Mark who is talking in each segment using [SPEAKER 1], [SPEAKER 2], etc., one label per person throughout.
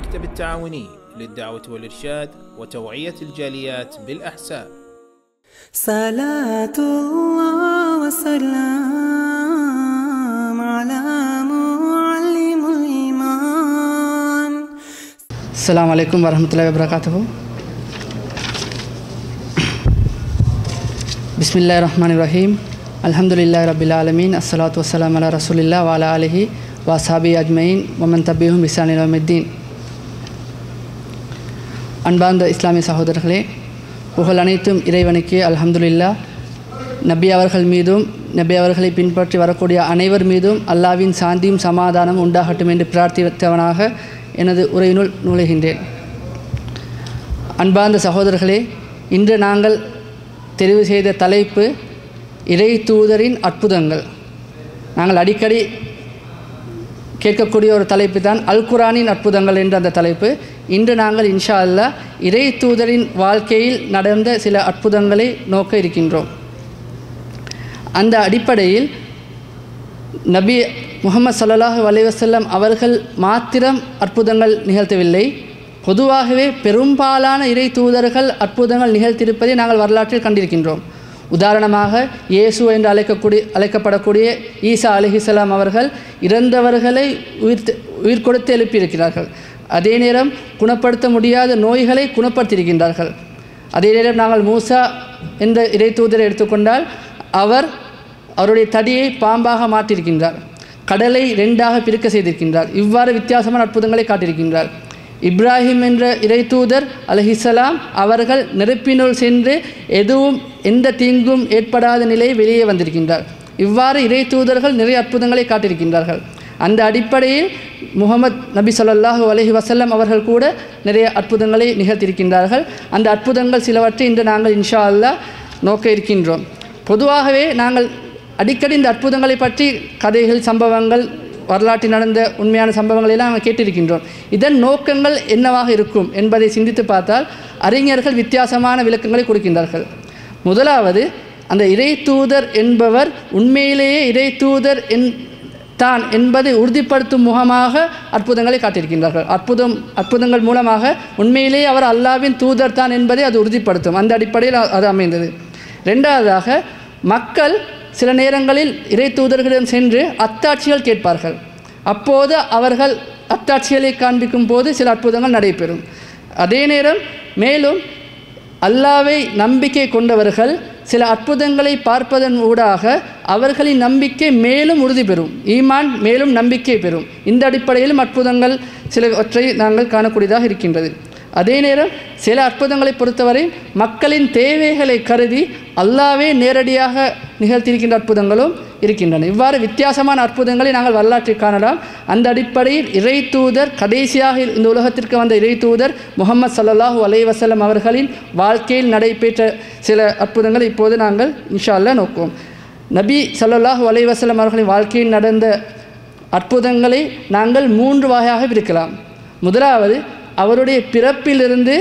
[SPEAKER 1] المكتب التعاوني للدعوة والإرشاد وتوعية الجاليات بالأحساء.
[SPEAKER 2] صلاة الله وسلام على معلم الإيمان.
[SPEAKER 3] السلام عليكم ورحمة الله وبركاته. بسم الله الرحمن الرحيم. الحمد لله رب العالمين الصلاة والسلام على رسول الله وعلى آله وأصحابه أجمعين ومن تبعهم بإحسان إلى يوم الدين. அன்பார்ந்த இஸ்லாமிய சகோதரர்களே புகழ் அனைத்தும் இறைவனுக்கு அல்ஹம்துலில்லா நபி அவர்கள் மீதும் நபி அவர்களை பின்பற்றி வரக்கூடிய அனைவர் மீதும் அல்லாவின் சாந்தியும் சமாதானம் உண்டாகட்டும் என்று பிரார்த்தித்தவனாக எனது உரையினுள் நுழைகின்றேன். அன்பார்ந்த சகோதரர்களே இன்று நாங்கள் தெரிவு செய்த தலைப்பு இறை தூதரின் அற்புதங்கள். நாங்கள் அடிக்கடி கேட்கக்கூடிய ஒரு தலைப்பு தான் அல் குரானின் அற்புதங்கள் என்ற அந்த தலைப்பு. இன்று நாங்கள் இன்ஷா அல்லா இறை தூதரின் வாழ்க்கையில் நடந்த சில அற்புதங்களை நோக்க இருக்கின்றோம். அந்த அடிப்படையில் நபி முகமது சல்லல்லாஹு அலைவசல்லம் அவர்கள் மாத்திரம் அற்புதங்கள் நிகழ்த்தவில்லை. பொதுவாகவே பெரும்பாலான இறை தூதர்கள் அற்புதங்கள் நிகழ்த்தியிருப்பதை நாங்கள் வரலாற்றில் கண்டிருக்கின்றோம். உதாரணமாக இயேசு என்று அழைக்கக்கூடிய அழைக்கப்படக்கூடிய ஈசா அலிஹிசலாம் அவர்கள் இறந்தவர்களை உயிர் உயிர் கொடுத்து எழுப்பியிருக்கிறார்கள். அதே நேரம் குணப்படுத்த முடியாத நோய்களை குணப்படுத்தியிருக்கின்றார்கள். அதே நேரம் நாங்கள் மூசா என்ற இறை தூதரை எடுத்துக்கொண்டால் அவர் அவருடைய தடியை பாம்பாக மாற்றியிருக்கின்றார். கடலை ரெண்டாக பிரிக்க செய்திருக்கின்றார். இவ்வாறு வித்தியாசமான அற்புதங்களை காட்டியிருக்கின்றார். இப்ராஹிம் என்ற இறை தூதர் அலஹிசலாம் அவர்கள் நெருப்பினுள் சென்று எதுவும் எந்த தீங்கும் ஏற்படாத நிலையை வெளியே வந்திருக்கின்றார். இவ்வாறு இறை தூதர்கள் நிறைய அற்புதங்களை காட்டியிருக்கின்றார்கள். அந்த அடிப்படையில் முகமது நபி சொல்லாஹு அலஹி வசல்லம் அவர்கள் கூட நிறைய அற்புதங்களை நிகழ்த்தியிருக்கின்றார்கள். அந்த அற்புதங்கள் சிலவற்றை இன்று நாங்கள் இன்ஷா அல்லா நோக்க இருக்கின்றோம். பொதுவாகவே நாங்கள் அடிக்கடி இந்த அற்புதங்களை பற்றி கதைகள் சம்பவங்கள் வரலாற்றில் நடந்த உண்மையான சம்பவங்களை எல்லாம் நாங்கள் கேட்டிருக்கின்றோம். இதன் நோக்கங்கள் என்னவாக இருக்கும் என்பதை சிந்தித்து பார்த்தால் அறிஞர்கள் வித்தியாசமான விளக்கங்களை கொடுக்கின்றார்கள். முதலாவது அந்த இறை தூதர் என்பவர் உண்மையிலேயே இறை தூதர் என் தான் என்பதை உறுதிப்படுத்தும் முகமாக அற்புதங்களை காட்டியிருக்கின்றார்கள். அற்புதம் அற்புதங்கள் மூலமாக உண்மையிலேயே அவர் அல்லாவின் தூதர் தான் என்பதை அது உறுதிப்படுத்தும். அந்த அடிப்படையில் அது அமைந்தது. ரெண்டாவதாக மக்கள் சில நேரங்களில் இறை தூதர்களிடம் சென்று அத்தாட்சிகள் கேட்பார்கள். அப்போது அவர்கள் அத்தாட்சிகளை காண்பிக்கும் போது சில அற்புதங்கள் நடைபெறும். அதே நேரம் மேலும் அல்லாவை நம்பிக்கை கொண்டவர்கள் சில அற்புதங்களை பார்ப்பதன் ஊடாக அவர்களின் நம்பிக்கை மேலும் உறுதி பெறும். ஈமான் மேலும் நம்பிக்கை பெறும். இந்த அடிப்படையிலும் அற்புதங்கள் சிலவற்றை நாங்கள் காணக்கூடியதாக இருக்கின்றது. அதே நேரம் சில அற்புதங்களை பொறுத்தவரை மக்களின் தேவைகளை கருதி அல்லாவே நேரடியாக நிகழ்த்தியிருக்கின்ற அற்புதங்களும் இருக்கின்றன. இவ்வாறு வித்தியாசமான அற்புதங்களை நாங்கள் வரலாற்றில் காணலாம். அந்த அடிப்படையில் இறை தூதர் கடைசியாக இந்த உலகத்திற்கு வந்த இறை தூதர் முகமது சல்லாஹூ அலை வசலம் அவர்களின் வாழ்க்கையில் நடைபெற்ற சில அற்புதங்களை இப்போது நாங்கள் இன்ஷால்லா நோக்குவோம். நபி சல்லாஹூ அலை வசலம் அவர்களின் வாழ்க்கையில் நடந்த அற்புதங்களை நாங்கள் மூன்று வகையாக பிரிக்கலாம். முதலாவது அவருடைய பிறப்பிலிருந்து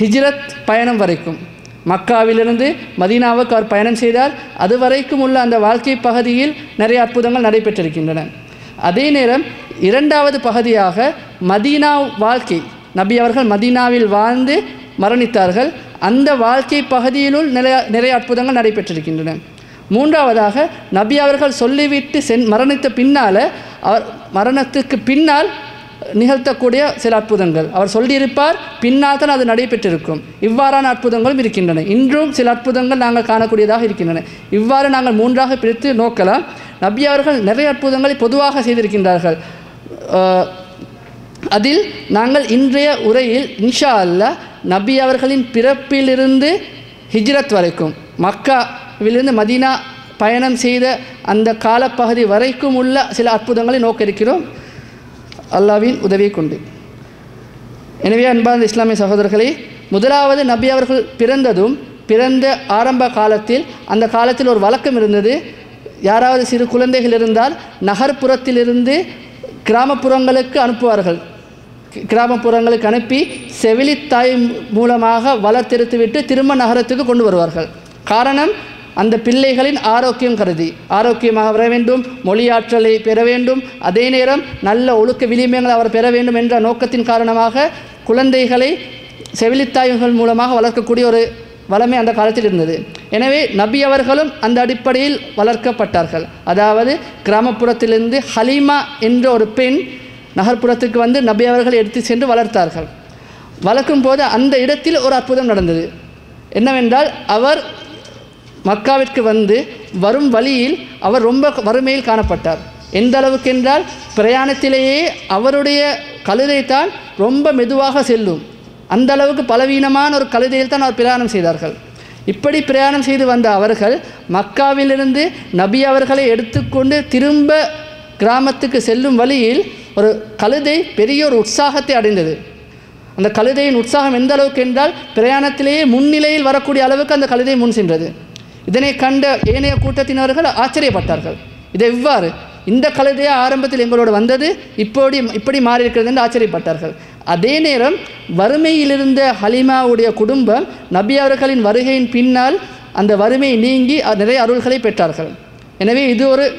[SPEAKER 3] ஹிஜ்ரத் பயணம் வரைக்கும். மக்காவிலிருந்து மதீனாவுக்கு அவர் பயணம் செய்தார் அது வரைக்கும் உள்ள அந்த வாழ்க்கை பகுதியில் நிறைய அற்புதங்கள் நடைபெற்றிருக்கின்றன. அதே நேரம் இரண்டாவது பகுதியாக மதீனா வாழ்க்கை நபி அவர்கள் மதீனாவில் வாழ்ந்து மரணித்தார்கள். அந்த வாழ்க்கை பகுதியினுள் நிறைய நிறைய அற்புதங்கள் நடைபெற்றிருக்கின்றன. மூன்றாவதாக நபி அவர்கள் சொல்லிவிட்டு சென் மரணித்த பின்னால் அவர் மரணத்துக்கு பின்னால் நிகழ்த்தக்கூடிய சில அற்புதங்கள். அவர் சொல்லியிருப்பார் பின்னால் தான் அது நடைபெற்றிருக்கும். இவ்வாறான அற்புதங்களும் இருக்கின்றன. இன்றும் சில அற்புதங்கள் நாங்கள் காணக்கூடியதாக இருக்கின்றன. இவ்வாறு நாங்கள் மூன்றாக பிரித்து நோக்கலாம். நபி அவர்கள் நிறைய அற்புதங்களை பொதுவாக செய்திருக்கின்றார்கள். அதில் நாங்கள் இன்றைய உரையில் இன்ஷா அல்லா நபி அவர்களின் பிறப்பிலிருந்து ஹிஜ்ரத் வரைக்கும் மக்காவிலிருந்து மதீனா பயணம் செய்த அந்த காலப்பகுதி வரைக்கும் உள்ள சில அற்புதங்களை நோக்க இருக்கிறோம். அல்லாவின் உதவியை கொண்டு எனவே அன்பார்ந்த இஸ்லாமிய சகோதரர்களே முதலாவது நபி அவர்கள் பிறந்ததும் பிறந்த ஆரம்ப காலத்தில் அந்த காலத்தில் ஒரு வழக்கம் இருந்தது. யாராவது சிறு குழந்தைகள் இருந்தால் நகர்ப்புறத்திலிருந்து கிராமப்புறங்களுக்கு அனுப்புவார்கள். கிராமப்புறங்களுக்கு அனுப்பி செவிலித்தாய் மூலமாக வளர்த்தெடுத்துவிட்டு திரும்ப நகரத்துக்கு கொண்டு வருவார்கள். காரணம் அந்த பிள்ளைகளின் ஆரோக்கியம் கருதி. ஆரோக்கியமாக வர வேண்டும் மொழியாற்றலை பெற வேண்டும். அதே நேரம் நல்ல ஒழுக்க விளிம்பங்களை அவர் பெற வேண்டும் என்ற நோக்கத்தின் காரணமாக குழந்தைகளை செவிலித்தாய்கள் மூலமாக வளர்க்கக்கூடிய ஒரு வளமை அந்த காலத்தில் இருந்தது. எனவே நபி அவர்களும் அந்த அடிப்படையில் வளர்க்கப்பட்டார்கள். அதாவது கிராமப்புறத்திலிருந்து ஹலீமா என்ற ஒரு பெண் நகர்ப்புறத்துக்கு வந்து நபி அவர்களை எடுத்து சென்று வளர்த்தார்கள். வளர்க்கும் போது அந்த இடத்தில் ஒரு அற்புதம் நடந்தது. என்னவென்றால் அவர் மக்காவிற்கு வந்து வரும் வழியில் அவர் ரொம்ப வறுமையில் காணப்பட்டார். எந்த அளவுக்கு என்றால் பிரயாணத்திலேயே அவருடைய கழுதை தான் ரொம்ப மெதுவாக செல்லும். அந்த அளவுக்கு பலவீனமான ஒரு கழுதையில் தான் அவர் பிரயாணம் செய்தார்கள். இப்படி பிரயாணம் செய்து வந்த அவர்கள் மக்காவிலிருந்து நபி அவர்களை எடுத்துக்கொண்டு திரும்ப கிராமத்துக்கு செல்லும் வழியில் ஒரு கழுதை பெரிய ஒரு உற்சாகத்தை அடைந்தது. அந்த கழுதையின் உற்சாகம் எந்த அளவுக்கு என்றால் பிரயாணத்திலேயே முன்னிலையில் வரக்கூடிய அளவுக்கு அந்த கழுதை முன் சென்றது. இதனை கண்ட ஏனைய கூட்டத்தினர்கள் ஆச்சரியப்பட்டார்கள். இதை இவ்வாறு இந்த கழுதையா ஆரம்பத்தில் எங்களோடு வந்தது இப்படி இப்படி மாறி இருக்கிறது என்று ஆச்சரியப்பட்டார்கள். அதே நேரம் வறுமையிலிருந்த ஹலிமாவுடைய குடும்பம் நபி அவர்களின் வருகையின் பின்னால் அந்த வறுமை நீங்கி அ- நிறைய அருள்களை பெற்றார்கள். எனவே இது ஒரு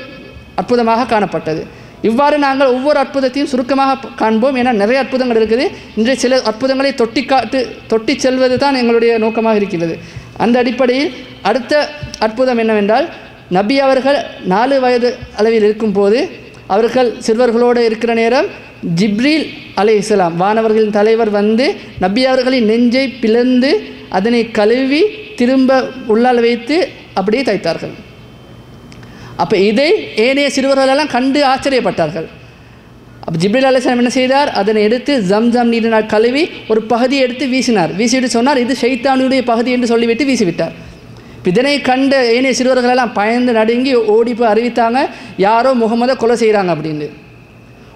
[SPEAKER 3] அற்புதமாக காணப்பட்டது. இவ்வாறு நாங்கள் ஒவ்வொரு அற்புதத்தையும் சுருக்கமாக காண்போம். ஏன்னா நிறைய அற்புதங்கள் இருக்குது. இன்றைய சில அற்புதங்களை தொட்டி காட்டு தொட்டி செல்வது தான் எங்களுடைய நோக்கமாக இருக்கிறது அந்த அடிப்படையில் அடுத்த அற்புதம் என்னவென்றால் நபி அவர்கள் நாலு வயது அளவில் இருக்கும்போது அவர்கள் சிறுவர்களோடு இருக்கிற நேரம் ஜிப்ரீல் அலை இஸ்லாம் வானவர்களின் தலைவர் வந்து நபி அவர்களின் நெஞ்சை பிளந்து அதனை கழுவி திரும்ப உள்ளால் வைத்து அப்படியே தைத்தார்கள். அப்போ இதை ஏனைய சிறுவர்களெல்லாம் கண்டு ஆச்சரியப்பட்டார்கள். அப்போ ஜிப்ரில் அலிஸ்லாம் என்ன செய்தார்? அதனை எடுத்து ஜம் ஜம் நீரினால் கழுவி ஒரு பகுதியை எடுத்து வீசினார். வீசிவிட்டு சொன்னார் இது ஷைத்தானுடைய பகுதி என்று சொல்லிவிட்டு வீசிவிட்டார். இதனை கண்ட ஏனைய சிறுவர்களெல்லாம் பயந்து நடுங்கி ஓடி போய் அறிவித்தாங்க யாரோ முகமதை கொலை செய்கிறாங்க அப்படின்னு.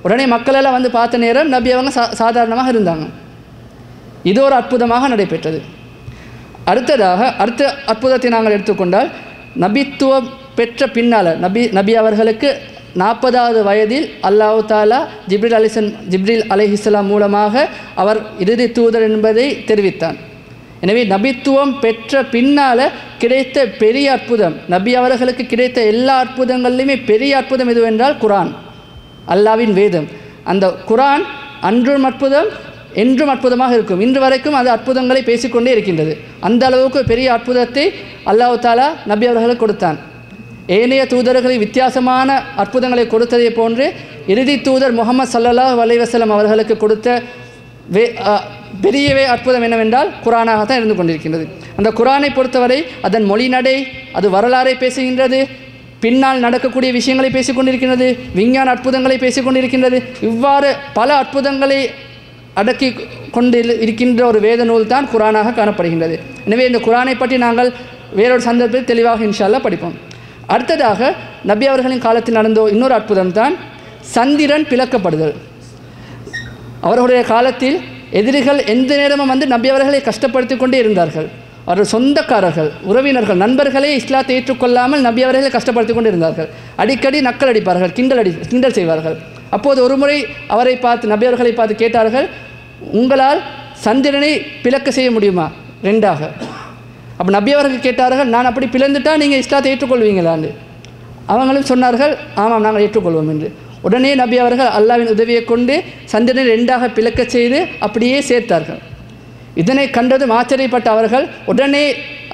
[SPEAKER 3] உடனே மக்களெல்லாம் வந்து பார்த்த நேரம் நபி அவங்க சா சாதாரணமாக இருந்தாங்க. இது ஒரு அற்புதமாக நடைபெற்றது. அடுத்ததாக அடுத்த அற்புதத்தை நாங்கள் எடுத்துக்கொண்டால் நபித்துவம் பெற்ற பின்னால் நபி நபி அவர்களுக்கு நாற்பதாவது வயதில் அல்லாஹ் தாலா ஜிப்ரில் அலிசன் ஜிப்ரில் அலிஹிஸ்லாம் மூலமாக அவர் இறுதி தூதர் என்பதை தெரிவித்தான். எனவே நபித்துவம் பெற்ற பின்னால் கிடைத்த பெரிய அற்புதம் நபி அவர்களுக்கு கிடைத்த எல்லா அற்புதங்கள்லையுமே பெரிய அற்புதம் எதுவென்றால் குரான் அல்லாவின் வேதம். அந்த குரான் அன்றும் அற்புதம் என்றும் அற்புதமாக இருக்கும். இன்று வரைக்கும் அது அற்புதங்களை பேசிக்கொண்டே இருக்கின்றது. அந்த அளவுக்கு பெரிய அற்புதத்தை அல்லாஹ் தாலா நபி அவர்களுக்கு கொடுத்தான். ஏனைய தூதர்களை வித்தியாசமான அற்புதங்களை கொடுத்ததை போன்று இறுதி தூதர் முகமது சல்லல்லா வலைவசலம் அவர்களுக்கு கொடுத்த வே பெரியவே அற்புதம் என்னவென்றால் குரானாக தான் இருந்து கொண்டிருக்கின்றது. அந்த குரானை பொறுத்தவரை அதன் மொழி நடை அது வரலாறை பேசுகின்றது பின்னால் நடக்கக்கூடிய விஷயங்களை பேசிக்கொண்டிருக்கின்றது விஞ்ஞான அற்புதங்களை பேசிக்கொண்டிருக்கின்றது இவ்வாறு பல அற்புதங்களை அடக்கி கொண்டு இருக்கின்ற ஒரு வேத நூல் தான் குரானாக காணப்படுகின்றது. எனவே இந்த குரானை பற்றி நாங்கள் வேறொரு சந்தர்ப்பத்தில் தெளிவாக இன்ஷால்லா படிப்போம். அடுத்ததாக நபி அவர்களின் காலத்தில் நடந்த இன்னொரு அற்புதம் தான் சந்திரன் பிளக்கப்படுதல். அவர்களுடைய காலத்தில் எதிரிகள் எந்த நேரமும் வந்து நபி அவர்களை கஷ்டப்படுத்தி கொண்டே இருந்தார்கள். அவர்கள் சொந்தக்காரர்கள் உறவினர்கள் நண்பர்களே இஸ்லாத்தை ஏற்றுக்கொள்ளாமல் நபி அவர்களை கஷ்டப்படுத்தி கொண்டு இருந்தார்கள். அடிக்கடி நக்கல் அடிப்பார்கள் கிண்டல் அடி கிண்டல் செய்வார்கள். அப்போது ஒரு முறை அவரை பார்த்து நபி அவர்களை பார்த்து கேட்டார்கள் உங்களால் சந்திரனை பிளக்க செய்ய முடியுமா? ரெண்டாக அப்போ நபி அவர்கள் கேட்டார்கள் நான் அப்படி பிளந்துட்டா நீங்கள் இஸ்லாத்தை ஏற்றுக்கொள்வீங்களான்னு? அவங்களும் சொன்னார்கள் ஆமாம் நாங்கள் ஏற்றுக்கொள்வோம் என்று. உடனே நபி அவர்கள் அல்லாவின் உதவியை கொண்டு சந்திரனை ரெண்டாக பிளக்க செய்து அப்படியே சேர்த்தார்கள். இதனை கண்டதும் ஆச்சரியப்பட்ட அவர்கள் உடனே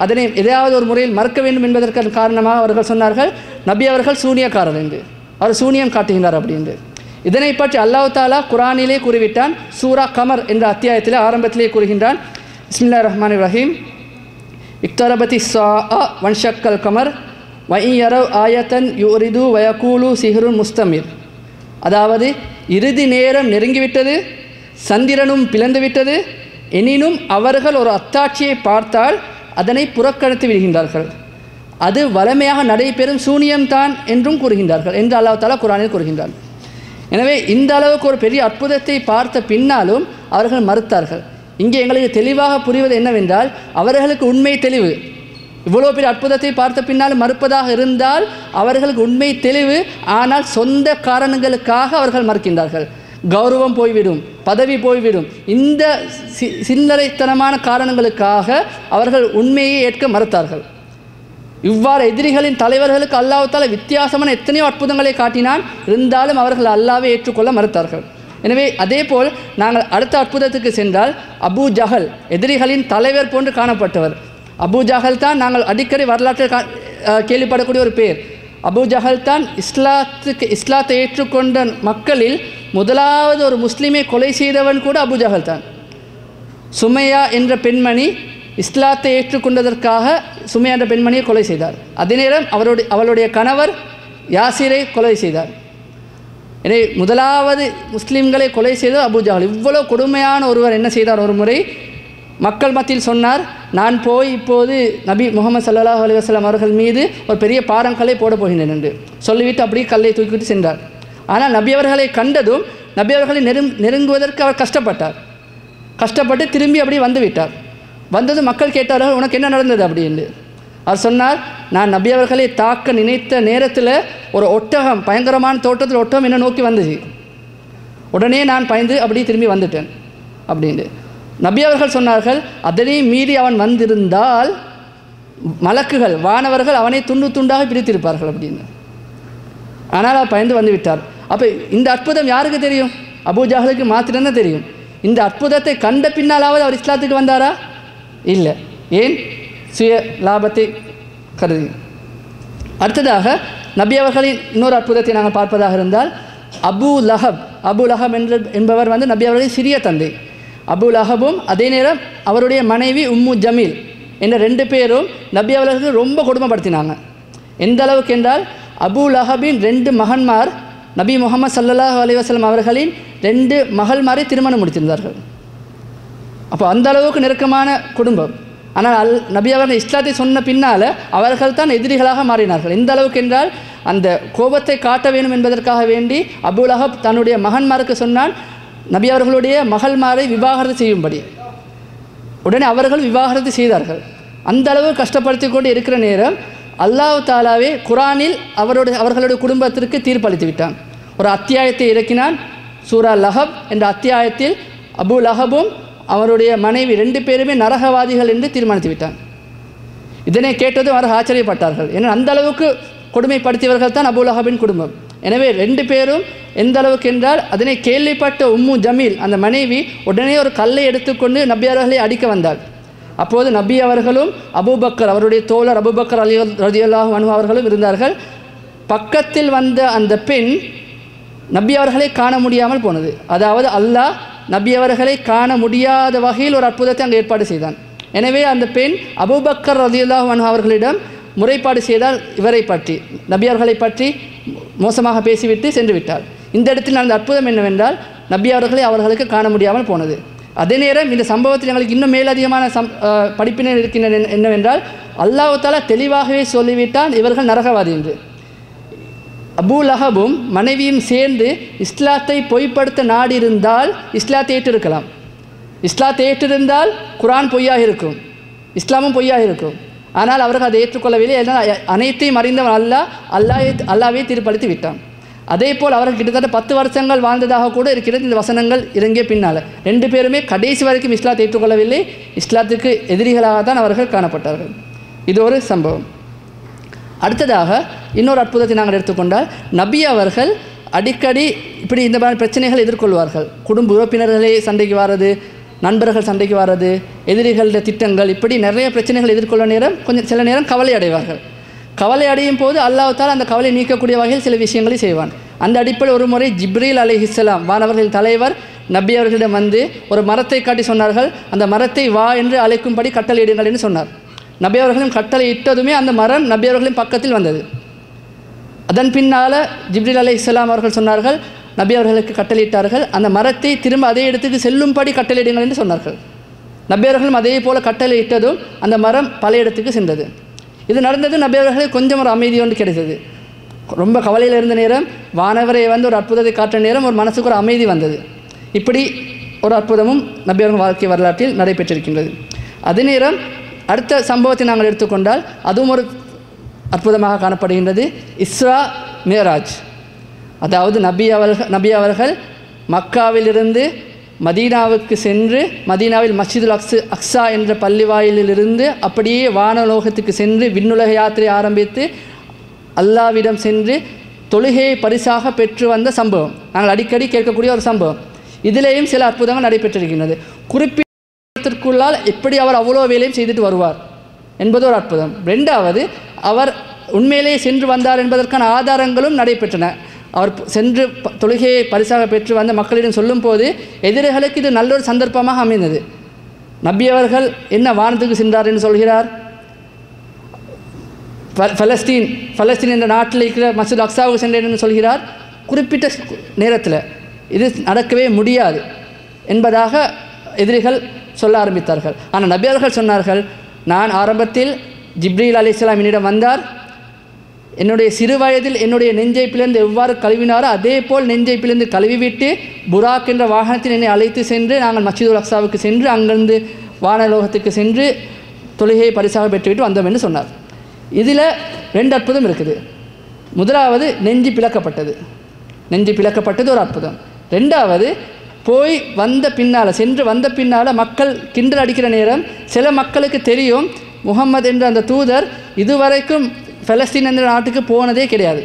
[SPEAKER 3] அதனை எதையாவது ஒரு முறையில் மறக்க வேண்டும் என்பதற்கு காரணமாக அவர்கள் சொன்னார்கள் நபி அவர்கள் சூனியக்காரர் என்று. அவர் சூனியம் காட்டுகின்றார் அப்படின்னு இதனை பற்றி அல்லாஹ் தாலா குரானிலே கூறிவிட்டான் சூரா கமர் என்ற அத்தியாயத்திலே ஆரம்பத்திலே கூறுகின்றான். இஸ்மில்லா ரஹ்மான் ரஹீம். இக்தரபதி சா அ வன்ஷக்கல் கமர் வையரவ் ஆயத்தன் யூரிது வயகூலு சிஹருன் முஸ்தமிர் அதாவது இறுதி நேரம் நெருங்கிவிட்டது சந்திரனும் பிளந்துவிட்டது எனினும் அவர்கள் ஒரு அத்தாட்சியை பார்த்தால் அதனை புறக்கணித்து விடுகின்றார்கள். அது வளமையாக நடைபெறும் சூனியம்தான் என்றும் கூறுகின்றார்கள் என்று அல்லாஹ் தாலா குரானில் கூறுகின்றார் எனவே இந்த அளவுக்கு ஒரு பெரிய அற்புதத்தை பார்த்த பின்னாலும் அவர்கள் மறுத்தார்கள். இங்கே எங்களுக்கு தெளிவாக புரிவது என்னவென்றால் அவர்களுக்கு உண்மை தெளிவு. இவ்வளோ பெரிய அற்புதத்தை பார்த்த பின்னாலும் மறுப்பதாக இருந்தால் அவர்களுக்கு உண்மை தெளிவு ஆனால் சொந்த காரணங்களுக்காக அவர்கள் மறுக்கின்றார்கள். கௌரவம் போய்விடும் பதவி போய்விடும். இந்த சி சில்லறைத்தனமான காரணங்களுக்காக அவர்கள் உண்மையை ஏற்க மறுத்தார்கள். இவ்வாறு எதிரிகளின் தலைவர்களுக்கு அல்லாஹ்தால வித்தியாசமான எத்தனையோ அற்புதங்களை காட்டினான். இருந்தாலும் அவர்கள் அல்லாவை ஏற்றுக்கொள்ள மறுத்தார்கள். எனவே அதேபோல் நாங்கள் அடுத்த அற்புதத்துக்கு சென்றால் அபூ ஜஹல் எதிரிகளின் தலைவர் போன்று காணப்பட்டவர். அபு ஜஹல் தான் நாங்கள் அடிக்கடி வரலாற்றில் கா கேள்விப்படக்கூடிய ஒரு பேர். அபு ஜஹல் தான் இஸ்லாத்துக்கு இஸ்லாத்தை ஏற்றுக்கொண்ட மக்களில் முதலாவது ஒரு முஸ்லீமை கொலை செய்தவன் கூட அபு ஜஹல் தான். சுமையா என்ற பெண்மணி இஸ்லாத்தை ஏற்றுக்கொண்டதற்காக சுமையா என்ற பெண்மணியை கொலை செய்தார். அதே நேரம் அவருடைய அவளுடைய கணவர் யாசிரை கொலை செய்தார். எனவே முதலாவது முஸ்லீம்களை கொலை செய்தது அபுஜால் இவ்வளோ கொடுமையான ஒருவர் என்ன செய்தார்? ஒரு முறை மக்கள் மத்தியில் சொன்னார் நான் போய் இப்போது நபி முகமது சல்லாஹ் அலி வஸ்லாம் அவர்கள் மீது ஒரு பெரிய பாரங்கல்லை போடப் போகின்றேன் என்று சொல்லிவிட்டு அப்படியே கல்லை தூக்கிவிட்டு சென்றார். ஆனால் நபி அவர்களை கண்டதும் நபி அவர்களை நெருங் நெருங்குவதற்கு அவர் கஷ்டப்பட்டார். கஷ்டப்பட்டு திரும்பி அப்படியே வந்துவிட்டார் வந்ததும் மக்கள் கேட்டார்கள் உனக்கு என்ன நடந்தது? அப்படின்னு அவர் சொன்னார் நான் நபி அவர்களை தாக்க நினைத்த நேரத்தில் ஒரு ஒட்டகம் பயங்கரமான தோட்டத்தில் ஒட்டகம் என்ன நோக்கி வந்துச்சு உடனே நான் பயந்து அப்படியே திரும்பி வந்துட்டேன் அப்படின்ட்டு. நபி அவர்கள் சொன்னார்கள் அதனை மீறி அவன் வந்திருந்தால் மலக்குகள் வானவர்கள் அவனை துண்டு துண்டாக பிரித்திருப்பார்கள் அப்படின்னு. ஆனால் அவர் பயந்து வந்து விட்டார். அப்போ இந்த அற்புதம் யாருக்கு தெரியும்? அபூஜாஹலுக்கு மாத்திரம்தான் தெரியும். இந்த அற்புதத்தை கண்ட பின்னாலாவது அவர் இஸ்லாத்துக்கு வந்தாரா? இல்லை. ஏன்? சுய லாபத்தை கருதி. அடுத்ததாக நபி அவர்களின் இன்னொரு அற்புதத்தை நாங்கள் பார்ப்பதாக இருந்தால் அபு லஹப் அபு லஹப் என்ற என்பவர் வந்து நபி அவர்களின் சிறிய தந்தை. அபு லஹபும் அதே நேரம் அவருடைய மனைவி உம்மு ஜமீல் என்ற ரெண்டு பேரும் நபி அவர்களுக்கு ரொம்ப கொடுமைப்படுத்தினாங்க. எந்த அளவுக்கு என்றால் அபு லஹபின் ரெண்டு மகன்மார் நபி முகமது சல்லல்லாஹு அலைஹி அவர்களின் ரெண்டு மகள்மாரை திருமணம் முடித்திருந்தார்கள். அப்போ அந்த அளவுக்கு நெருக்கமான குடும்பம். ஆனால் அல் நபி அவர்கள் இஸ்லாத்தை சொன்ன பின்னால் அவர்கள் தான் எதிரிகளாக மாறினார்கள். எந்த அளவுக்கு என்றால் அந்த கோபத்தை காட்ட வேண்டும் என்பதற்காக வேண்டி அபுலஹப் தன்னுடைய மகன்மாருக்கு சொன்னான் நபி அவர்களுடைய மகள்மாரை விவாகரத்து செய்யும்படி. உடனே அவர்கள் விவாகரத்து செய்தார்கள். அந்த அளவு கஷ்டப்படுத்தி கொண்டு இருக்கிற நேரம் அல்லாஹ் தாலாவே குரானில் அவருடைய அவர்களுடைய குடும்பத்திற்கு தீர்ப்பளித்து விட்டான். ஒரு அத்தியாயத்தை இறக்கினான். சூரா லஹப் என்ற அத்தியாயத்தில் அபு லஹபும் அவருடைய மனைவி ரெண்டு பேருமே நரகவாதிகள் என்று தீர்மானித்து விட்டான். இதனை கேட்டதும் அவர்கள் ஆச்சரியப்பட்டார்கள். ஏன்னா அந்த அளவுக்கு கொடுமைப்படுத்தியவர்கள் தான் அபு லஹபின் குடும்பம். எனவே ரெண்டு பேரும் எந்த அளவுக்கு என்றால் அதனை கேள்விப்பட்ட உம்மு ஜமீல் அந்த மனைவி உடனே ஒரு கல்லை எடுத்துக்கொண்டு நபி அவர்களை அடிக்க வந்தாள். அப்போது நபி அவர்களும் அபுபக்கர் அவருடைய தோழர் அபூபக்கர் அலி ரதியுல்லாஹு அனு அவர்களும் இருந்தார்கள். பக்கத்தில் வந்த அந்த பெண் நபி அவர்களை காண முடியாமல் போனது. அதாவது அல்லாஹ் நபி அவர்களை காண முடியாத வகையில் ஒரு அற்புதத்தை அங்கே ஏற்பாடு செய்தான். எனவே அந்த பெண் அபூபக்கர் ரதியுல்லாஹு அன்ஹு அவர்களிடம் முறைப்பாடு செய்தால் இவரை பற்றி நபி அவர்களை பற்றி மோசமாக பேசிவிட்டு சென்று விட்டார் இந்த இடத்தில் நடந்த அற்புதம் என்னவென்றால் நபி அவர்களை அவர்களுக்கு காண முடியாமல் போனது. அதே நேரம் இந்த சம்பவத்தில் எங்களுக்கு இன்னும் மேலதிகமான சம் படிப்பினர் இருக்கின்றன என்னவென்றால் அல்லாஹாலா தெளிவாகவே சொல்லிவிட்டால் இவர்கள் நரகவாதி என்று. அபூ லஹபும் மனைவியும் சேர்ந்து இஸ்லாத்தை பொய்ப்படுத்த நாடி இருந்தால் இஸ்லாத்தை ஏற்றிருக்கலாம். இஸ்லாத்தை ஏற்றிருந்தால் குரான் பொய்யாக இருக்கும். இஸ்லாமும் பொய்யாக இருக்கும். ஆனால் அவர்கள் அதை ஏற்றுக்கொள்ளவில்லை. அனைத்தையும் அறிந்தவன் அல்லாஹ் அல்லாஹ் அல்லாவே தீர்ப்பளித்து விட்டான். அதே போல் அவர்கள் கிட்டத்தட்ட பத்து வருஷங்கள் வாழ்ந்ததாக கூட இருக்கிறது. இந்த வசனங்கள் இறங்கிய பின்னால். ரெண்டு பேருமே கடைசி வரைக்கும் இஸ்லாத்தை ஏற்றுக்கொள்ளவில்லை. இஸ்லாத்துக்கு எதிரிகளாக தான் அவர்கள் காணப்பட்டார்கள். இது ஒரு சம்பவம். அடுத்ததாக இன்னொரு அற்புதத்தை நாங்கள் எடுத்துக்கொண்டால் நபி அவர்கள் அடிக்கடி இப்படி இந்த மாதிரி பிரச்சனைகள் எதிர்கொள்வார்கள். குடும்ப உறுப்பினர்களே சண்டைக்கு வாரது நண்பர்கள் சண்டைக்கு வாரது எதிரிகள திட்டங்கள் இப்படி நிறைய பிரச்சனைகள் எதிர்கொள்ள நேரம் கொஞ்சம் சில நேரம் கவலை அடைவார்கள். கவலை அடையும் போது அல்லாவுத்தால் அந்த கவலை நீக்கக்கூடிய வகையில் சில விஷயங்களை செய்வான். அந்த அடிப்படையில் ஒரு முறை ஜிப்ரீல் அலைஹிஸ்ஸலாம் வானவர்களின் தலைவர் நபி அவர்களிடம் வந்து ஒரு மரத்தை காட்டி சொன்னார்கள். அந்த மரத்தை வா என்று அழைக்கும்படி கட்டளையிடுங்கள் என்று சொன்னார். நபி அவர்களும் கட்டளை இட்டதுமே அந்த மரம் நபி அவர்களின் பக்கத்தில் வந்தது. அதன் பின்னால் ஜிப்ரில் அலை இஸ்லாம் அவர்கள் சொன்னார்கள் நபி அவர்களுக்கு கட்டளையிட்டார்கள். அந்த மரத்தை திரும்ப அதே இடத்துக்கு செல்லும்படி கட்டளையிடுங்கள் என்று சொன்னார்கள். நபி அவர்களும் அதே போல் கட்டளையிட்டதும் அந்த மரம் பல இடத்துக்கு சென்றது. இது நடந்தது நபி அவர்களுக்கு கொஞ்சம் ஒரு அமைதி ஒன்று கிடைத்தது. ரொம்ப கவலையில் இருந்த நேரம் வானவரை வந்து ஒரு அற்புதத்தை காட்டுற நேரம் ஒரு மனசுக்கு ஒரு அமைதி வந்தது. இப்படி ஒரு அற்புதமும் நபி அவர்கள் வாழ்க்கை வரலாற்றில் நடைபெற்றிருக்கின்றது. அதே நேரம் அடுத்த சம்பவத்தை நாங்கள் எடுத்துக்கொண்டால் அதுவும் ஒரு அற்புதமாக காணப்படுகின்றது. இஸ்ரா மேராஜ். அதாவது நபி அவர்கள் நபி அவர்கள் மக்காவிலிருந்து மதீனாவுக்கு சென்று மதீனாவில் மஸ்ஜிதுல் அக்ஸு அக்ஸா என்ற பள்ளிவாயிலிருந்து அப்படியே வானலோகத்துக்கு சென்று விண்ணுலக யாத்திரை ஆரம்பித்து அல்லாவிடம் சென்று தொழுகையை பரிசாக பெற்று வந்த சம்பவம். நாங்கள் அடிக்கடி கேட்கக்கூடிய ஒரு சம்பவம். இதிலேயும் சில அற்புதங்கள் நடைபெற்றிருக்கின்றது. குறிப்பிட்டத்திற்குள்ளால் எப்படி அவர் அவ்வளோ வேலையும் செய்துட்டு வருவார்? என்பது ஒரு அற்புதம். ரெண்டாவது அவர் உண்மையிலேயே சென்று வந்தார் என்பதற்கான ஆதாரங்களும் நடைபெற்றன. அவர் சென்று தொழுகையை பரிசாக பெற்று வந்த மக்களிடம் சொல்லும்போது எதிரிகளுக்கு இது நல்ல ஒரு சந்தர்ப்பமாக அமைந்தது. நபி அவர்கள் என்ன வானத்துக்கு சென்றார் என்று சொல்கிறார்? ப- பலஸ்தீன் பலஸ்தீன் என்ற நாட்டில் இருக்கிற மசூத் அக்ஸாவுக்கு சென்றேன் என்று சொல்கிறார். குறிப்பிட்ட நேரத்தில் இது நடக்கவே முடியாது என்பதாக எதிரிகள் சொல்ல ஆரம்பித்தார்கள். ஆனால் நபி அவர்கள் சொன்னார்கள் நான் ஆரம்பத்தில் ஜிப்ரீல் அலிஸ்லாம் என்னிடம் வந்தார். என்னுடைய சிறு வயதில் என்னுடைய நெஞ்சை பிளந்து எவ்வாறு கழுவினாரோ அதே போல் நெஞ்சை பிளந்து கழுவிவிட்டு புராக் என்ற வாகனத்தில் என்னை அழைத்து சென்று நாங்கள் மஸ்ஜிதுல் அக்ஸாவுக்கு சென்று அங்கிருந்து வானலோகத்துக்கு சென்று தொழுகையை பரிசாக பெற்றுவிட்டு வந்தோம் என்று சொன்னார். இதில் ரெண்டு அற்புதம் இருக்குது. முதலாவது நெஞ்சு பிளக்கப்பட்டது. நெஞ்சு பிளக்கப்பட்டது ஒரு அற்புதம். ரெண்டாவது போய் வந்த பின்னால் சென்று வந்த பின்னால் மக்கள் கிண்டல் அடிக்கிற நேரம் சில மக்களுக்கு தெரியும். முகம்மது என்ற அந்த தூதர் இதுவரைக்கும் பலஸ்தீன் என்ற நாட்டுக்கு போனதே கிடையாது.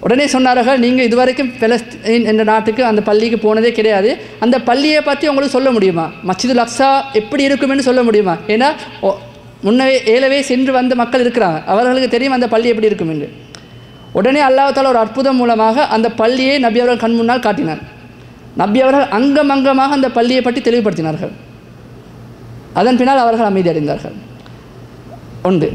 [SPEAKER 3] உடனே சொன்னார்கள் நீங்கள் இதுவரைக்கும் பெலஸ்தீன் என்ற நாட்டுக்கு அந்த பள்ளிக்கு போனதே கிடையாது. அந்த பள்ளியை பற்றி உங்களுக்கு சொல்ல முடியுமா? மச்சிது அக்ஸா எப்படி இருக்கும்னு சொல்ல முடியுமா? ஏன்னா ஒ- முன்னவே ஏழவே சென்று வந்த மக்கள் இருக்கிறாங்க. அவர்களுக்கு தெரியும் அந்த பள்ளி எப்படி இருக்கும் என்று உடனே அல்லாஹால ஒரு அற்புதம் மூலமாக அந்த பள்ளியை நபி அவர்கள் கண் முன்னால் காட்டினார். நபி அவர்கள் அங்கம் அங்கமாக அந்த பள்ளியை பற்றி தெளிவுபடுத்தினார்கள். அதன் பின்னால் அவர்கள் அமைதி அடைந்தார்கள். ஒன்று.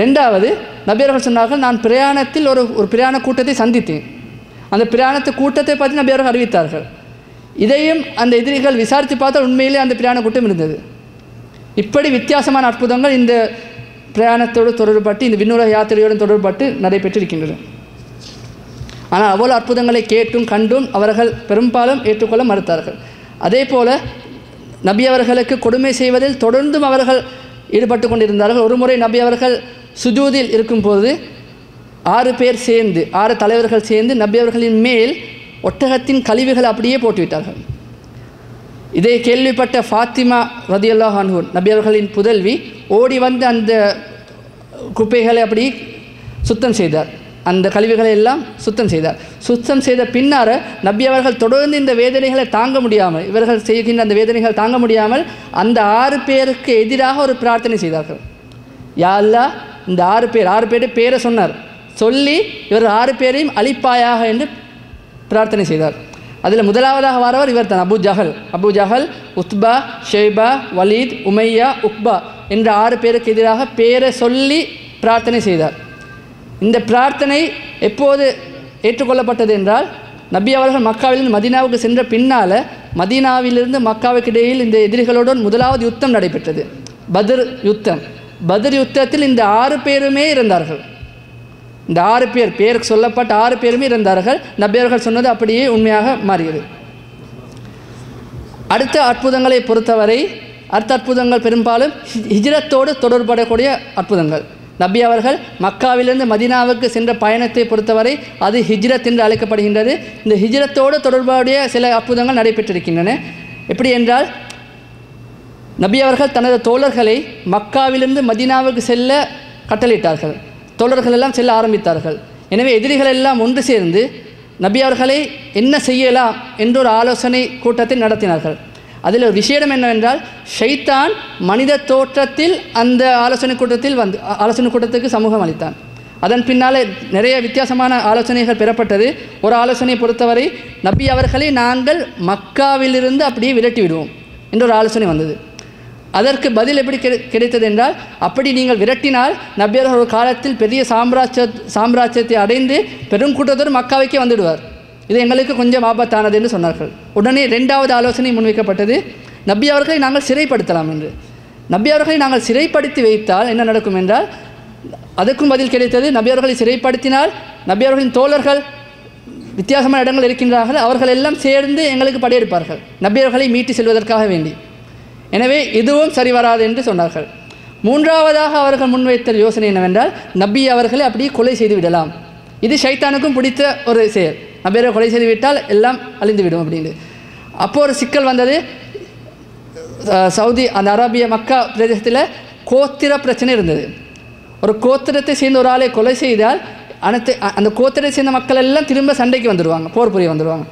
[SPEAKER 3] ரெண்டாவது நபியர்கள் சொன்னார்கள் நான் பிரயாணத்தில் ஒரு ஒரு பிரயாண கூட்டத்தை சந்தித்தேன். அந்த பிரயாணத்து கூட்டத்தை பற்றி நபியர்கள் அறிவித்தார்கள். இதையும் அந்த எதிரிகள் விசாரித்து பார்த்தால் உண்மையிலே அந்த பிரயாண கூட்டம் இருந்தது. இப்படி வித்தியாசமான அற்புதங்கள் இந்த பிரயாணத்தோடு தொடர்பட்டு இந்த விண்ணுலக யாத்திரையோடு தொடர்பட்டு நடைபெற்றிருக்கின்றன. ஆனால் அவ்வளோ அற்புதங்களை கேட்டும் கண்டும் அவர்கள் பெரும்பாலும் ஏற்றுக்கொள்ள மறுத்தார்கள். அதே போல நபி அவர்களுக்கு கொடுமை செய்வதில் தொடர்ந்தும் அவர்கள் ஈடுபட்டு கொண்டிருந்தார்கள். ஒரு முறை நபி அவர்கள் சுஜூதில் இருக்கும்போது ஆறு பேர் சேர்ந்து ஆறு தலைவர்கள் சேர்ந்து நபி அவர்களின் மேல் ஒட்டகத்தின் கழிவுகளை அப்படியே போட்டுவிட்டார்கள். இதை கேள்விப்பட்ட ஃபாத்திமா ரதியல்லாஹ் ஹான்ஹூன் நபி அவர்களின் புதல்வி ஓடி வந்து அந்த குப்பைகளை அப்படி சுத்தம் செய்தார். அந்த கழிவுகளை எல்லாம் சுத்தம் செய்தார். சுத்தம் செய்த பின்னார நபி அவர்கள் தொடர்ந்து இந்த வேதனைகளை தாங்க முடியாமல் இவர்கள் செய்கின்ற அந்த வேதனைகள் தாங்க முடியாமல் அந்த ஆறு பேருக்கு எதிராக ஒரு பிரார்த்தனை செய்தார்கள். யா இந்த ஆறு பேர் ஆறு பேர் பேரை சொன்னார். சொல்லி இவர் ஆறு பேரையும் அழிப்பாயாக என்று பிரார்த்தனை செய்தார். அதில் முதலாவதாக வரவர் இவர் தான் Abu Jahl. Abu Jahl Utba Shaiba Walid Umayya Uqba என்ற ஆறு பேருக்கு எதிராக பேரை சொல்லி பிரார்த்தனை செய்தார். இந்த பிரார்த்தனை எப்போது ஏற்றுக்கொள்ளப்பட்டது என்றால் நபி அவர்கள் மக்காவிலிருந்து மதீனாவுக்கு சென்ற பின்னால் மதீனாவிலிருந்து மக்காவுக்கு இடையில் இந்த எதிரிகளுடன் முதலாவது யுத்தம் நடைபெற்றது. பத்ர் யுத்தம். பத்ர் யுத்தத்தில் இந்த ஆறு பேருமே இருந்தார்கள் இந்த ஆறு பேர் பேருக்கு சொல்லப்பட்ட ஆறு பேருமே இருந்தார்கள் நபியர்கள் சொன்னது அப்படியே உண்மையாக மாறியது. அடுத்த அற்புதங்களை பொறுத்தவரை அடுத்த அற்புதங்கள் பெரும்பாலும் ஹிஜ்ரத்தோடு தொடர்படக்கூடிய அற்புதங்கள். நபி அவர்கள் மக்காவிலிருந்து மதீனாவுக்கு சென்ற பயணத்தை பொறுத்தவரை அது ஹிஜ்ரத் என்று அழைக்கப்படுகின்றது. இந்த ஹிஜ்ரத்தோடு தொடர்புடைய சில அற்புதங்கள் நடைபெற்றிருக்கின்றன. எப்படி என்றால் நபி அவர்கள் தனது தோழர்களை மக்காவிலிருந்து மதீனாவுக்கு செல்ல கட்டளையிட்டார்கள். தோழர்கள் எல்லாம் செல்ல ஆரம்பித்தார்கள். எனவே எதிரிகள் எல்லாம் ஒன்று சேர்ந்து நபி அவர்களை என்ன செய்யலாம் என்றொரு ஆலோசனை கூட்டத்தை நடத்தினார்கள். அதில் ஒரு விஷயம் என்னவென்றால் ஷைத்தான் மனித தோற்றத்தில் அந்த ஆலோசனை கூட்டத்தில் வந்து ஆலோசனை கூட்டத்துக்கு சமூகம் அளித்தான். அதன் பின்னாலே நிறைய வித்தியாசமான ஆலோசனைகள் பெறப்பட்டது. ஒரு ஆலோசனையை பொறுத்தவரை நபி அவர்களை நாங்கள் மக்காவிலிருந்து அப்படியே விரட்டி விடுவோம் என்ற ஒரு ஆலோசனை வந்தது. அதற்கு பதில் எப்படி கிடைத்தது என்றால் அப்படி நீங்கள் விரட்டினால் நபியர்கள் ஒரு காலத்தில் பெரிய சாம்ராஜ்ய சாம்ராஜ்யத்தை அடைந்து பெரும் கூட்டத்தோடு மக்காவைக்கே வந்துடுவார். இது எங்களுக்கு கொஞ்சம் ஆபத்தானது என்று சொன்னார்கள். உடனே ரெண்டாவது ஆலோசனை முன்வைக்கப்பட்டது நபி அவர்களை நாங்கள் சிறைப்படுத்தலாம் என்று. நபி அவர்களை நாங்கள் சிறைப்படுத்தி வைத்தால் என்ன நடக்கும் என்றால் அதுக்கும் பதில் கிடைத்தது நபி அவர்களை சிறைப்படுத்தினால் நபி அவர்களின் தோழர்கள் வித்தியாசமான இடங்கள் இருக்கின்றார்கள் அவர்கள் எல்லாம் சேர்ந்து எங்களுக்கு படையெடுப்பார்கள். நபி அவர்களை மீட்டு செல்வதற்காக வேண்டி. எனவே இதுவும் சரி வராது என்று சொன்னார்கள். மூன்றாவதாக அவர்கள் முன்வைத்த யோசனை என்னவென்றால் நபி அவர்களை அப்படியே கொலை செய்து விடலாம். இது சைத்தானுக்கும் பிடித்த ஒரு செயல். நபியரை கொலை செய்து விட்டால் எல்லாம் அழிந்துவிடும் அப்படின்னு அப்போ ஒரு சிக்கல் வந்தது சவுதி அந்த அரேபிய மக்கா பிரதேசத்தில் கோத்திர பிரச்சனை இருந்தது. ஒரு கோத்திரத்தை சேர்ந்த ஒரு ஆளை கொலை செய்தால் அனைத்து அந்த கோத்திரத்தை சேர்ந்த மக்கள் எல்லாம் திரும்ப சண்டைக்கு வந்துடுவாங்க போர் புரிய வந்துடுவாங்க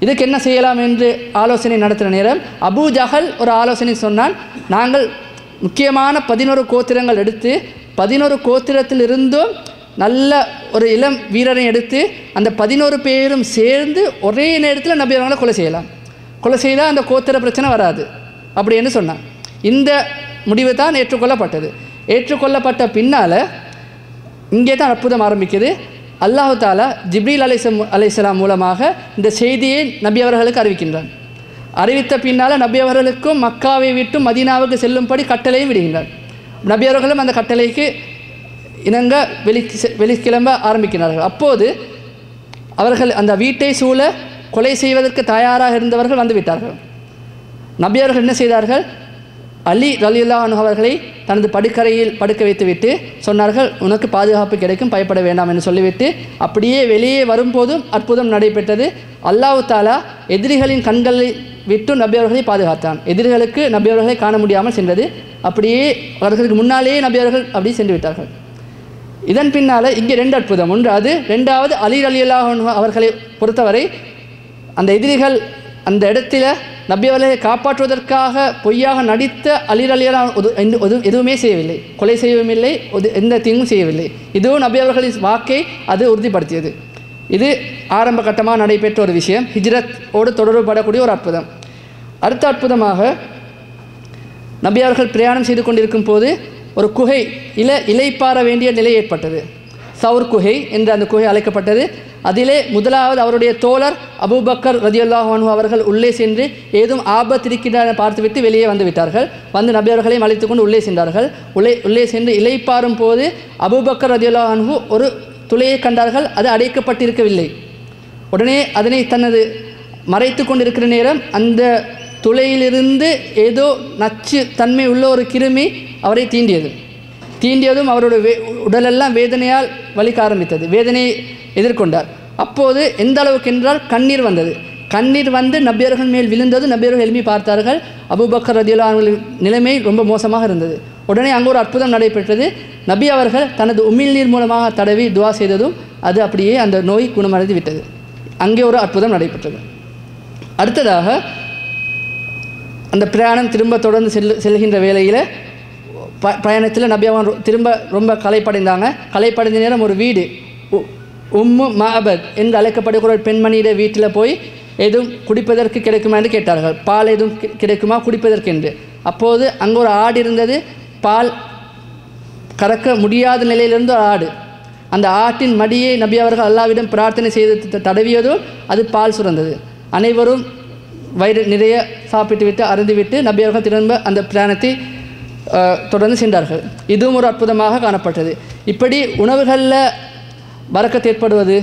[SPEAKER 3] இதுக்கு என்ன செய்யலாம் என்று ஆலோசனை நடத்துகிற நேரம் அபு ஜஹல் ஒரு ஆலோசனை சொன்னால் நாங்கள் முக்கியமான பதினோரு கோத்திரங்கள் எடுத்து பதினோரு கோத்திரத்தில் இருந்தும் நல்ல ஒரு இளம் வீரரை எடுத்து அந்த பதினோரு பேரும் சேர்ந்து ஒரே நேரத்தில் நபி அவங்களை கொலை செய்யலாம். கொலை செய்தால் அந்த கோத்திர பிரச்சனை வராது. அப்படின்னு சொன்னான். இந்த முடிவு தான் ஏற்றுக்கொள்ளப்பட்டது. ஏற்றுக்கொள்ளப்பட்ட பின்னால் இங்கே தான் அற்புதம் ஆரம்பிக்குது. அல்லாஹு தாலா ஜிப்ரீல் அலைசம் அலைசலாம் மூலமாக இந்த செய்தியை நபி அவர்களுக்கு அறிவிக்கின்றான். அறிவித்த பின்னால் நபி அவர்களுக்கும் மக்காவை விட்டு மதீனாவுக்கு செல்லும்படி கட்டளையும் விடுகின்றார் நபி அவர்களும் அந்த கட்டளைக்கு இணங்க வெளி வெளிக்கிளம்ப ஆரம்பிக்கிறார்கள். அப்போது அவர்கள் அந்த வீட்டை சூழ கொலை செய்வதற்கு தயாராக இருந்தவர்கள் வந்து விட்டார்கள். நபி அவர்கள் என்ன செய்தார்கள்? அலி ரலியுல்லா அவர்களை தனது படுக்கரையில் படுக்க வைத்துவிட்டு சொன்னார்கள் உனக்கு பாதுகாப்பு கிடைக்கும் பயப்பட வேண்டாம் என்று சொல்லிவிட்டு அப்படியே வெளியே வரும்போதும் அற்புதம் நடைபெற்றது. அல்லாஹு தாலா எதிரிகளின் கண்களை விட்டு நபி அவர்களை பாதுகாத்தான். எதிரிகளுக்கு நபி அவர்களை காண முடியாமல் சென்றது. அப்படியே அவர்களுக்கு முன்னாலேயே நபி அவர்கள் அப்படி சென்று விட்டார்கள். இதன் பின்னால் இங்கே ரெண்டு அற்புதம். ஒன்று அது ரெண்டாவது அலி அலி அவர்களை பொறுத்தவரை அந்த எதிரிகள் அந்த இடத்துல நபி அவர்களை காப்பாற்றுவதற்காக பொய்யாக நடித்த அலிர் அலியலா எதுவுமே செய்யவில்லை. கொலை செய்யவும் இல்லை எந்த தீங்கும் செய்யவில்லை. இதுவும் நபி அவர்களின் வாக்கை அது உறுதிப்படுத்தியது. இது ஆரம்ப கட்டமாக நடைபெற்ற ஒரு விஷயம். ஹிஜ்ரத்தோடு தொடர்புபடக்கூடிய ஒரு அற்புதம். அடுத்த அற்புதமாக நபி அவர்கள் பிரயாணம் செய்து கொண்டிருக்கும் போது ஒரு குகை இல இலைப்பாற வேண்டிய நிலை ஏற்பட்டது. சவுர் குகை என்று அந்த குகை அழைக்கப்பட்டது. அதிலே முதலாவது அவருடைய தோழர் அபூபக்கர் ரதியுல்லாஹானு அவர்கள் உள்ளே சென்று ஏதும் ஆபத்து இருக்கின்றன பார்த்துவிட்டு வெளியே வந்து விட்டார்கள். வந்து நபி அவர்களையும் அழைத்து கொண்டு உள்ளே சென்றார்கள். உள்ளே உள்ளே சென்று இலைப்பாறும் போது அபூபக்கர் ரதியுல்லாஹானு ஒரு துளையை கண்டார்கள். அது அடைக்கப்பட்டிருக்கவில்லை. உடனே அதனை தனது மறைத்து கொண்டிருக்கிற நேரம் அந்த துளையிலிருந்து ஏதோ நச்சு தன்மை உள்ள ஒரு கிருமி அவரை தீண்டியது. தீண்டியதும் அவருடைய வே உடலெல்லாம் வேதனையால் வலிக்க ஆரம்பித்தது. வேதனையை எதிர்கொண்டார். அப்போது எந்த அளவுக்கு என்றால் கண்ணீர் வந்தது. கண்ணீர் வந்து நபியர்கள் மேல் விழுந்தது. நபியர்கள் எழுப்பி பார்த்தார்கள். அபுபக்கர் ரதியுல்லா அவர்களின் நிலைமை ரொம்ப மோசமாக இருந்தது. உடனே அங்கே ஒரு அற்புதம் நடைபெற்றது. நபி அவர்கள் தனது உமிழ்நீர் மூலமாக தடவி துவா செய்ததும் அது அப்படியே அந்த நோய் குணமடைந்து விட்டது. அங்கே ஒரு அற்புதம் நடைபெற்றது. அடுத்ததாக அந்த பிரயாணம் திரும்ப தொடர்ந்து செல் செல்கின்ற வேளையில் ப பயணத்தில் நபியாவான் திரும்ப ரொம்ப கலைப்படைந்தாங்க கலைப்படைந்த நேரம் ஒரு வீடு. உ- உம்மு மஹபத் என்று அழைக்கப்படுகிற ஒரு பெண்மணியிட வீட்டில் போய் எதுவும் குடிப்பதற்கு கிடைக்குமா என்று கேட்டார்கள். பால் எதுவும் கிடைக்குமா குடிப்பதற்கு என்று. அப்போது அங்கே ஒரு ஆடு இருந்தது. பால் கறக்க முடியாத நிலையிலிருந்து ஒரு ஆடு. அந்த ஆட்டின் மடியை நபி அவர்கள் அல்லாவிடம் பிரார்த்தனை செய்து தடவியதோ தடவியதும் அது பால் சுரந்தது. அனைவரும் வயிறு நிறைய சாப்பிட்டு விட்டு அருந்துவிட்டு நபி அவர்கள் திரும்ப அந்த பிரயாணத்தை தொடர்ந்து சென்றார்கள். இதுவும் ஒரு அற்புதமாக காணப்பட்டது. இப்படி உணவுகளில் வரக்கத்து ஏற்படுவது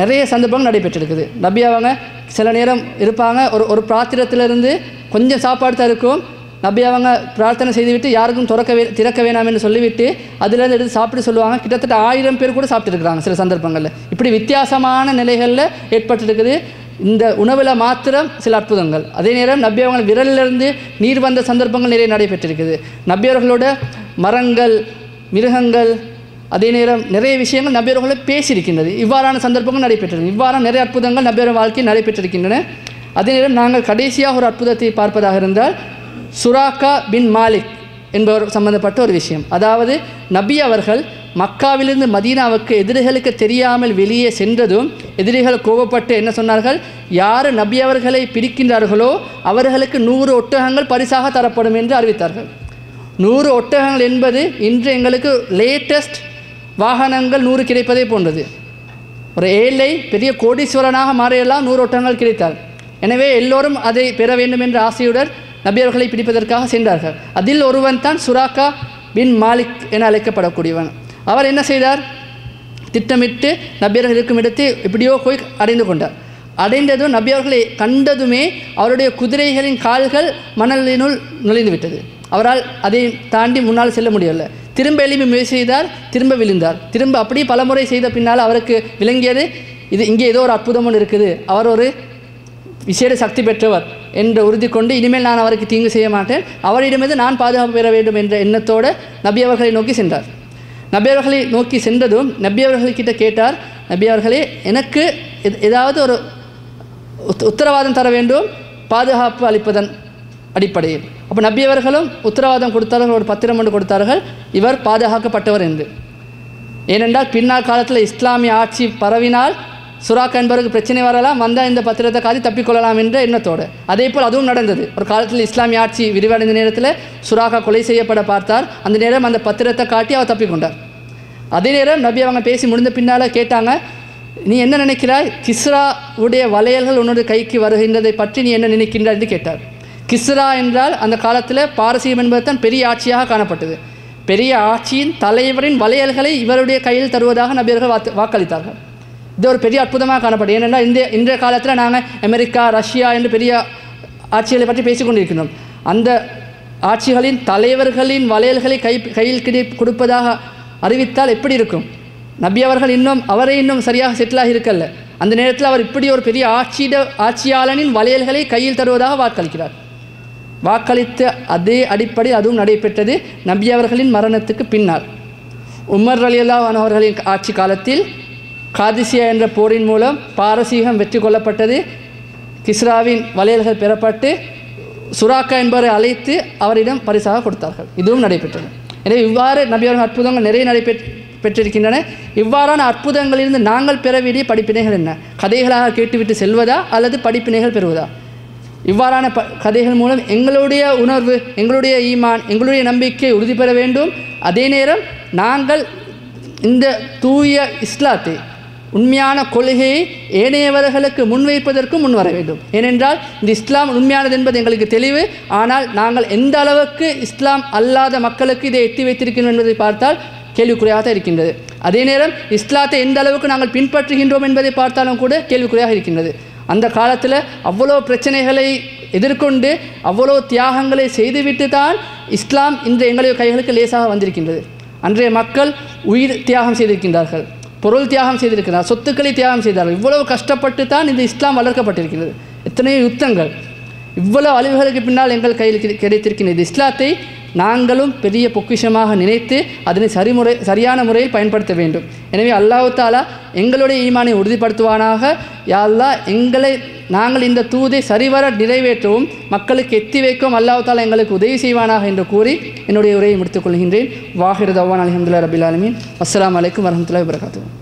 [SPEAKER 3] நிறைய சந்தர்ப்பங்கள் நடைபெற்றிருக்குது. நபி அவங்க சில நேரம் இருப்பாங்க. ஒரு ஒரு பாத்திரத்திலிருந்து கொஞ்சம் சாப்பாடு தான் இருக்கும். நபி அவங்க பிரார்த்தனை செய்துவிட்டு யாருக்கும் திறக்க வே திறக்க வேணாம் என்று சொல்லிவிட்டு அதிலிருந்து எடுத்து சாப்பிட்டு சொல்லுவாங்க. கிட்டத்தட்ட ஆயிரம் பேர் கூட சாப்பிட்டுருக்குறாங்க சில சந்தர்ப்பங்களில். இப்படி வித்தியாசமான நிலைகளில் ஏற்பட்டிருக்குது. இந்த உணவில் மாத்திரம் சில அற்புதங்கள். அதே நேரம் நபி அவங்க விரலிலிருந்து நீர் வந்த சந்தர்ப்பங்கள் நிறைய நடைபெற்றிருக்குது. நபி அவர்களோட மரங்கள் மிருகங்கள் அதே நேரம் நிறைய விஷயங்கள் நபியர்களை பேசியிருக்கின்றது. இவ்வாறான சந்தர்ப்பங்கள் நடைபெற்றது இவ்வாறான நிறைய அற்புதங்கள் நபியர் வாழ்க்கையில் நடைபெற்றிருக்கின்றன. அதே நேரம் நாங்கள் கடைசியாக ஒரு அற்புதத்தை பார்ப்பதாக இருந்தால் சுராக்கா பின் மாலிக் என்பவர் சம்பந்தப்பட்ட ஒரு விஷயம். அதாவது நபி அவர்கள் மக்காவிலிருந்து மதீனாவுக்கு எதிரிகளுக்கு தெரியாமல் வெளியே சென்றதும் எதிரிகள் கோபப்பட்டு என்ன சொன்னார்கள்? யார் நபி அவர்களை பிரிக்கின்றார்களோ அவர்களுக்கு நூறு ஒட்டகங்கள் பரிசாக தரப்படும் என்று அறிவித்தார்கள். நூறு ஒட்டகங்கள் என்பது இன்று எங்களுக்கு லேட்டஸ்ட் வாகனங்கள் நூறு கிடைப்பதை போன்றது. ஒரு ஏழை பெரிய கோடீஸ்வரனாக மாறியெல்லாம் நூறு ஒட்டகங்கள் கிடைத்தார். எனவே எல்லோரும் அதை பெற வேண்டும் என்ற ஆசையுடன் நபியவர்களை பிடிப்பதற்காக சென்றார்கள். அதில் ஒருவன் தான் சுராக்கா பின் மாலிக் என அழைக்கப்படக்கூடியவன். அவர் என்ன செய்தார்? திட்டமிட்டு நபியர்கள் இருக்கும் இடத்தை எப்படியோ போய் அடைந்து கொண்டார். அடைந்ததும் நபியவர்களை கண்டதுமே அவருடைய குதிரைகளின் கால்கள் மணலினுள் நுழைந்து விட்டது அவரால் அதை தாண்டி முன்னால் செல்ல முடியவில்லை. திரும்ப எழுப்பி முயற்சி செய்தார் திரும்ப விழுந்தார். திரும்ப அப்படியே பலமுறை செய்த பின்னால் அவருக்கு விளங்கியது இது இங்கே ஏதோ ஒரு அற்புதம் ஒன்று இருக்குது. அவர் ஒரு விசேட சக்தி பெற்றவர் என்று உறுதி கொண்டு இனிமேல் நான் அவருக்கு தீங்கு செய்ய மாட்டேன். அவரிடமிருந்து நான் பாதுகாப்பு பெற வேண்டும் என்ற எண்ணத்தோடு நபி அவர்களை நோக்கி சென்றார். நபி அவர்களை நோக்கி சென்றதும் நபி அவர்கள்கிட்ட கேட்டார் நபி அவர்களே எனக்கு ஏதாவது ஒரு உத்- உத்தரவாதம் தர வேண்டும் பாதுகாப்பு அளிப்பதன் அடிப்படையில். அப்போ நபி அவர்களும் உத்தரவாதம் கொடுத்தார்கள் ஒரு பத்திரம் ஒன்று கொடுத்தார்கள் இவர் பாதுகாக்கப்பட்டவர் என்று. ஏனென்றால் பின்னால் காலத்தில் இஸ்லாமிய ஆட்சி பரவினால் சுராக் என்பவருக்கு பிரச்சனை வரலாம் வந்தால் இந்த பத்திரத்தை காதி தப்பிக்கொள்ளலாம் என்ற எண்ணத்தோடு. அதே போல் அதுவும் நடந்தது. ஒரு காலத்தில் இஸ்லாமிய ஆட்சி விரிவடைந்த நேரத்தில் சுறாக்கா கொலை செய்யப்பட பார்த்தார். அந்த நேரம் அந்த பத்திரத்தை காட்டி அவர் தப்பிக்கொண்டார். அதே நேரம் நபி அவங்க பேசி முடிந்த பின்னால் கேட்டாங்க நீ என்ன நினைக்கிறாய்? கிஸ்ரா உடைய வளையல்கள் உன்னோட கைக்கு வருகின்றதை பற்றி நீ என்ன நினைக்கின்றாய்? என்று கேட்டார். கிஸ்ரா என்றால் அந்த காலத்தில் பாரசீகம் என்பது தான் பெரிய ஆட்சியாக காணப்பட்டது. பெரிய ஆட்சியின் தலைவரின் வளையல்களை இவருடைய கையில் தருவதாக நபியர்கள் வாக்களித்தார்கள். இது ஒரு பெரிய அற்புதமாக காணப்படும். ஏனென்றால் இந்த இன்றைய காலத்தில் நாங்கள் அமெரிக்கா ரஷ்யா என்று பெரிய ஆட்சிகளை பற்றி பேசிக்கொண்டிருக்கிறோம். அந்த ஆட்சிகளின் தலைவர்களின் வளையல்களை கை கையில் கிடை கொடுப்பதாக அறிவித்தால் எப்படி இருக்கும்? நபி அவர்கள் இன்னும் அவரே இன்னும் சரியாக செட்டிலாக இருக்கல்ல. அந்த நேரத்தில் அவர் இப்படி ஒரு பெரிய ஆட்சியிட ஆட்சியாளனின் வளையல்களை கையில் தருவதாக வாக்களிக்கிறார். வாக்களித்த அதே அடிப்படை அதுவும் நடைபெற்றது நபி அவர்களின் மரணத்துக்கு பின்னால். உமர் அலியல்லா அவர்களின் ஆட்சி காலத்தில் காதிசியா என்ற போரின் மூலம் பாரசீகம் வெற்றி கொள்ளப்பட்டது. கிஸ்ராவின் வளையல்கள் பெறப்பட்டு சுராக்கா என்பவரை அழைத்து அவரிடம் பரிசாக கொடுத்தார்கள். இதுவும் நடைபெற்றது. எனவே இவ்வாறு நபியவர்கள் அற்புதங்கள் நிறைய நடைபெற் பெற்றிருக்கின்றன. இவ்வாறான அற்புதங்களிலிருந்து நாங்கள் பெற வேண்டிய படிப்பினைகள் என்ன? கதைகளாக கேட்டுவிட்டு செல்வதா அல்லது படிப்பினைகள் பெறுவதா? இவ்வாறான ப கதைகள் மூலம் எங்களுடைய உணர்வு எங்களுடைய ஈமான் எங்களுடைய நம்பிக்கை உறுதி பெற வேண்டும். அதே நேரம் நாங்கள் இந்த தூய இஸ்லாத்தை உண்மையான கொள்கையை ஏனையவர்களுக்கு முன்வைப்பதற்கும் முன்வர வேண்டும் ஏனென்றால் இந்த இஸ்லாம் உண்மையானது என்பது எங்களுக்கு தெளிவு. ஆனால் நாங்கள் எந்த அளவுக்கு இஸ்லாம் அல்லாத மக்களுக்கு இதை எட்டி வைத்திருக்கிறோம் என்பதை பார்த்தால் கேள்விக்குறையாக தான் இருக்கின்றது. அதே நேரம் இஸ்லாத்தை எந்த அளவுக்கு நாங்கள் பின்பற்றுகின்றோம் என்பதை பார்த்தாலும் கூட கேள்விக்குறையாக இருக்கின்றது. அந்த காலத்தில் அவ்வளோ பிரச்சனைகளை எதிர்கொண்டு அவ்வளோ தியாகங்களை செய்துவிட்டு தான் இஸ்லாம் இன்று எங்களுடைய கைகளுக்கு லேசாக வந்திருக்கின்றது. அன்றைய மக்கள் உயிர் தியாகம் செய்திருக்கின்றார்கள். பொருள் தியாகம் செய்திருக்கிறார் சொத்துக்களை தியாகம் செய்தார்கள் இவ்வளவு கஷ்டப்பட்டு தான் இந்த இஸ்லாம் வளர்க்கப்பட்டிருக்கிறது. எத்தனையோ யுத்தங்கள். இவ்வளவு அழிவுகளுக்கு பின்னால் எங்கள் கையில் கிடை- கிடைத்திருக்கின்ற இஸ்லாத்தை நாங்களும் பெரிய பொக்கிஷமாக நினைத்து அதனை சரிமுறை சரியான முறையில் பயன்படுத்த வேண்டும். எனவே அல்லாஹு தாலா எங்களுடைய ஈமானை உறுதிப்படுத்துவானாக. யாழ்லா எங்களை நாங்கள் இந்த தூதை சரிவர நிறைவேற்றவும் மக்களுக்கு எத்தி வைக்கவும் அல்லாஹு தாலா எங்களுக்கு உதவி செய்வானாக என்று கூறி என்னுடைய உரையை முடித்துக் கொள்கின்றேன். வாஹிர் தவான் அலமதுல்லா ரபில் ஆலமீன். அஸ்லாம் வலைக்கம் வரமத்துல வபரகாத்துஹு.